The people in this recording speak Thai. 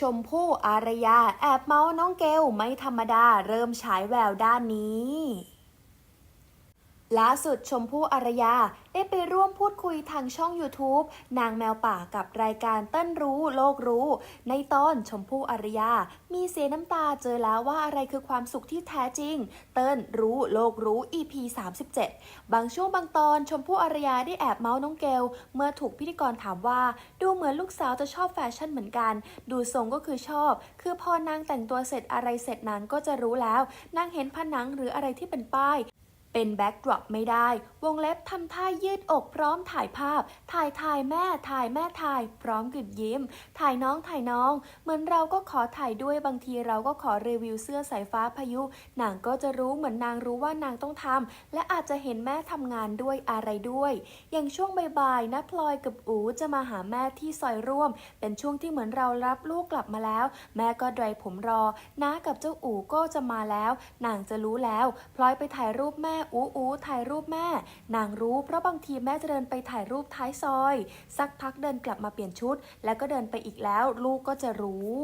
ชมพู่อารยาแอบเมาส์น้องเกลไม่ธรรมดาเริ่มฉายแววด้านนี้ ล่าสุดชมพู่อารยา ได้ไปร่วมพูดคุยทางช่อง YouTube นางแมวป่ากับรายการเต้นรู้โลกรู้ ในตอนชมพู่อารยา มีเสียน้ำตาเจอแล้วว่าอะไรคือความสุขที่แท้จริง เต้นรู้โลกรู้ EP 37 บางช่วงบางตอนชมพู่อารยาได้แอบเมาส์น้องเกล เมื่อถูกพิธีกรถามว่า ดูเหมือนลูกสาวจะชอบแฟชั่นเหมือนกัน ดูทรงก็คือชอบ คือพอนางแต่งตัวเสร็จอะไรเสร็จนางก็จะรู้แล้วนางเห็นผนังหรืออะไรที่เป็นป้าย เป็นแบ็กดรอปไม่ได้ วงเล็บทำท่ายืดอกพร้อมถ่ายภาพ ถ่ายถ่ายแม่ถ่ายแม่ถ่าย พร้อมกึดยิ้ม ถ่ายน้องถ่ายน้อง เหมือนเราก็ขอถ่ายด้วยบางทีเราก็ขอรีวิวเสื้อสายฟ้าพายุ นางก็จะรู้เหมือนนางรู้ว่านางต้องทำและอาจจะเห็นแม่ทำงานด้วยอะไรด้วย อย่างช่วงบ่ายๆนะพลอยกับอูจะมาหาแม่ที่ซอยร่วม เป็นช่วงที่เหมือนเรารับลูกกลับมาแล้ว แม่ก็ดรผมรอน้ากับเจ้าอูก็จะมาแล้ว นางจะรู้แล้ว พลอยไปถ่ายรูปแม่อูอูถ่ายรูปแม่ นางรู้เพราะบางทีแม่จะเดินไปถ่ายรูปท้ายซอย สักพักเดินกลับมาเปลี่ยนชุด แล้วก็เดินไปอีกแล้ว ลูกก็จะรู้